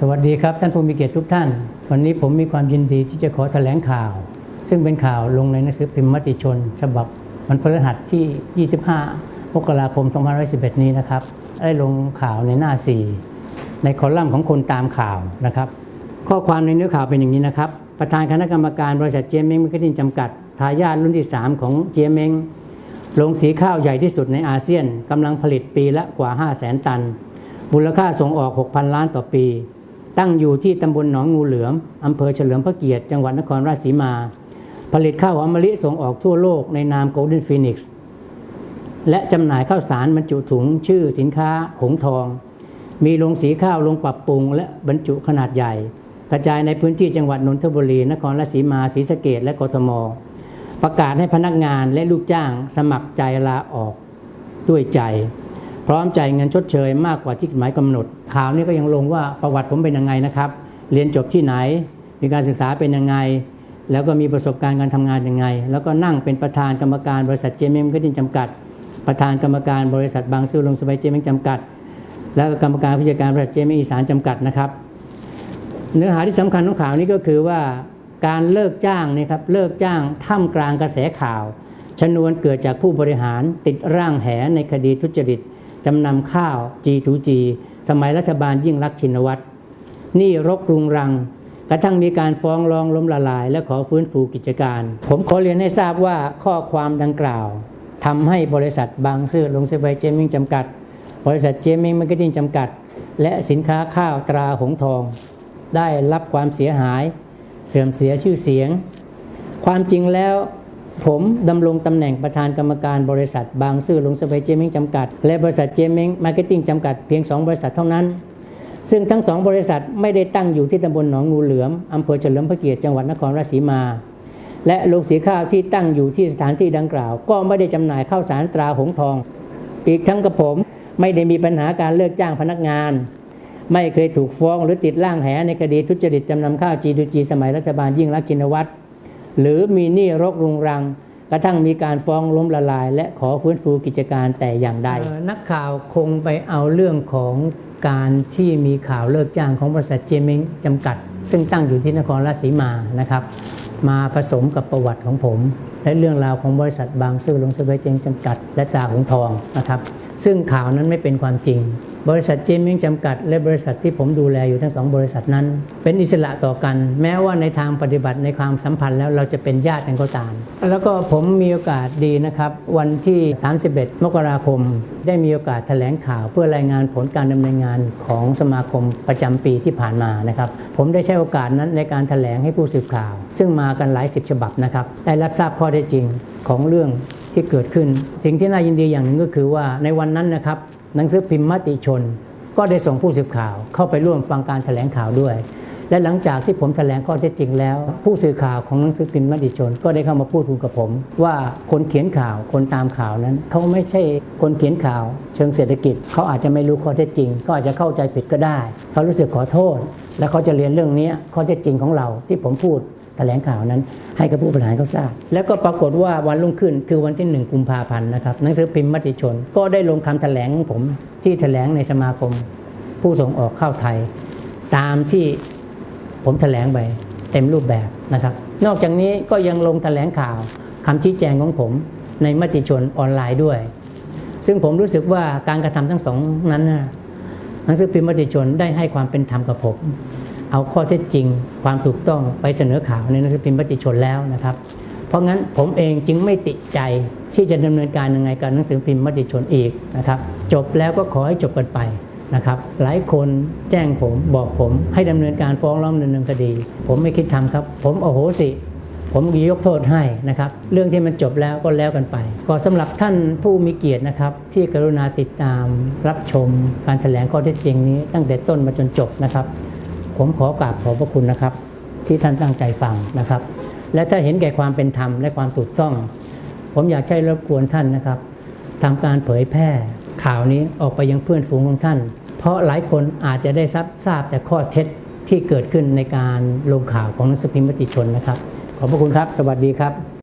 สวัสดีครับ ท่านผู้มีเกียรติทุกท่าน วันนี้ผมมีความยินดีที่จะขอแถลงข่าว ซึ่งเป็นข่าวลงในหนังสือพิมพ์มติชน ฉบับวันพฤหัสที่ 25 มกราคม 2511 นี้นะครับ ได้ลงข่าวในหน้า 4 ในคอลัมน์ของคนตามข่าวนะครับ ข้อความในเนื้อข่าวเป็นอย่างนี้นะครับ ประธานคณะกรรมการบริษัทเจยมเม้งมาร์เก็ตติ้งจำกัด ทายาทรุ่นที่ 3 ของเจยมเม้งโรงสีข้าวใหญ่ที่สุดในอาเซียนกำลังผลิตปีละกว่า 5 0 0 0 0 0 ตัน มูลค่าส่งออก 6,000 ล้านต่อปี ตั้งอยู่ที่ตำบลหนองงูเหลือมอำเภอเฉลิมพระเกียรติ จังหวัดนครราชสีมา ผลิตข้าวหอมมะลิส่งออกทั่วโลกในนาม Golden Phoenix และจำหน่ายข้าวสารบรรจุถุงชื่อสินค้าหงทอง มีโรงสีข้าวโรงปรับปรุง และบรรจุขนาดใหญ่ กระจายในพื้นที่จังหวัดนนทบุรี นครราชสีมาศรีสะเกษและกทม ประกาศให้พนักงานและลูกจ้างสมัครใจลาออกด้วยใจ พร้อมจ่ายเงินชดเชยมากกว่าที่กฎหมายกำหนด ข่าวนี้ก็ยังลงว่าประวัติผมเป็นยังไงนะครับ เรียนจบที่ไหน มีการศึกษาเป็นยังไง แล้วก็มีประสบการณ์การทำงานยังไง แล้วก็นั่งเป็นประธานกรรมการบริษัทเจมส์ก็ดินจำกัด ประธานกรรมการบริษัทบางซื่อลงสบายเจมส์จำกัด แล้วก็กรรมการผู้จัดการบริษัทเจมส์อีสานจำกัดนะครับ เนื้อหาที่สำคัญของข่าวนี้ก็คือว่าการเลิกจ้างนี่ครับเลิกจ้างท่ามกลางกระแสข่าว ชนวนเกิดจากผู้บริหารติดร่างแหในคดีทุจริต จำนำข้าว G2G สมัยรัฐบาลยิ่งรักชินวัตรนี่รกรุงรัง กระทั่งมีการฟ้องร้องล้มละลาย และขอฟื้นฟูกิจการ ผมขอเรียนให้ทราบว่าข้อความดังกล่าวทำให้บริษัทบางซื่อลงสบายเจมิงจำกัด บริษัทเจมิงมาร์เก็ตติ้งจำกัด และสินค้าข้าวตราหงทอง ได้รับความเสียหาย เสื่อมเสียชื่อเสียง ความจริงแล้ว ผมดำรงตำแหน่งประธานกรรมการบริษัทบางซื่อลงสเปเจมิงจำกัด และบริษัทเจมิงมาร์เก็ตติ้งจำกัดเพียง 2 บริษัทเท่านั้น ซึ่งทั้งสองบริษัทไม่ได้ตั้งอยู่ที่ตำบลหนองงูเหลือมอำเภอเฉลิมพระเกียรติจังหวัดนครราชสีมา และโรงสีข้าวที่ตั้งอยู่ที่สถานที่ดังกล่าว ก็ไม่ได้จำหน่ายข้าวสารตราหงทอง อีกทั้งกับผมไม่ได้มีปัญหาการเลิกจ้างพนักงาน ไม่เคยถูกฟ้องหรือติดล่างแหในคดีทุจริตจำนำข้าว G2G สมัยรัฐบาลยิ่งรักษณ์ชินวัตร หรือมีหนี้รกรุงรัง กระทั่งมีการฟ้องล้มละลาย และขอฟื้นฟูกิจการแต่อย่างใดนักข่าวคงไปเอาเรื่องของการที่มีข่าวเลิกจ้างของบริษัทเจมิงจำกัด ซึ่งตั้งอยู่ที่นครราชสีมานะครับ มาผสมกับประวัติของผม และเรื่องราวของบริษัทบางซื่อลงสเปเจงจำกัด และตาหงทองนะครับ ซึ่งข่าวนั้นไม่เป็นความจริง บริษัทเจมิงจำกัด และบริษัทที่ผมดูแลอยู่ทั้งสองบริษัทนั้น เป็นอิสระต่อกัน แม้ว่าในทางปฏิบัติในความสัมพันธ์แล้วเราจะเป็นญาติกันก็ตาม แล้วก็ผมมีโอกาสดีนะครับ วันที่ 31 มกราคม ได้มีโอกาสแถลงข่าวเพื่อรายงานผลการดำเนินงานของสมาคมประจำปีที่ผ่านมานะครับผมได้ใช้โอกาสนั้นในการแถลงให้ผู้สื่อข่าว ซึ่งมากันหลายสิบฉบับนะครับได้รับทราบข้อเท็จจริงของเรื่อง ที่เกิดขึ้น สิ่งที่น่ายินดีอย่างหนึ่งก็คือว่าในวันนั้นนะครับหนังสือพิมพ์มติชน ก็ได้ส่งผู้สื่อข่าว เข้าไปร่วมฟังการแถลงข่าวด้วย และหลังจากที่ผมแถลงข้อเท็จจริงแล้ว ผู้สื่อข่าวของหนังสือพิมพ์มติชน ก็ได้เข้ามาพูดคุยกับผม ว่าคนเขียนข่าวคนตามข่าวนั้น เขาไม่ใช่คนเขียนข่าว เชิงเศรษฐกิจ เขาอาจจะไม่รู้ข้อเท็จจริง ก็อาจจะเข้าใจผิดก็ได้ เขารู้สึกขอโทษ และเขาจะเรียนเรื่องนี้ข้อเท็จจริงของเราที่ผมพูด แถลงข่าวนั้น ให้กับผู้บริหารเขาทราบ แล้วก็ปรากฏว่าวันรุ่งขึ้นคือวันที่หนึ่งกุมภาพันธ์นะครับหนังสือพิมพ์มติชน ก็ได้ลงคำแถลงของผมที่แถลงในสมาคม ผู้ส่งออกข้าวไทย ตามที่ผมแถลงไปเต็มรูปแบบนะครับ นอกจากนี้ก็ยังลงแถลงข่าวคำชี้แจงของผมในมติชนออนไลน์ด้วย ซึ่งผมรู้สึกว่าการกระทำทั้งสองนั้นนะหนังสือพิมพ์มติชนได้ให้ความเป็นธรรมกับผม เอาข้อเท็จจริง ความถูกต้องไปเสนอข่าวในหนังสือพิมพ์มติชนแล้วนะครับ เพราะงั้นผมเองจึงไม่ติดใจที่จะดำเนินการยังไงกับหนังสือพิมพ์มติชนอีกนะครับ จบแล้วก็ขอให้จบกันไปนะครับ หลายคนแจ้งผมบอกผมให้ดำเนินการฟ้องร้องดำเนินคดี ผมไม่คิดทำครับ ผมโอโหสิผมยกโทษให้นะครับ เรื่องที่มันจบแล้วก็แล้วกันไป ก็สำหรับท่านผู้มีเกียรตินะครับ ที่กรุณาติดตามรับชมการแถลงข้อเท็จจริงนี้ตั้งแต่ต้นมาจนจบนะครับ ผมขอกราบขอบพระคุณนะครับ ที่ท่านตั้งใจฟังนะครับ และถ้าเห็นแก่ความเป็นธรรมและความถูกต้อง ผมอยากใช้รบกวนท่านนะครับทำการเผยแพร่ข่าวนี้ออกไปยังเพื่อนฝูงของท่าน เพราะหลายคนอาจจะได้ทราบทราบแต่ข้อเท็จที่เกิดขึ้นในการลงข่าวของนังสือพิมพ์มติชนนะครับ ขอบพระคุณครับ สวัสดีครับ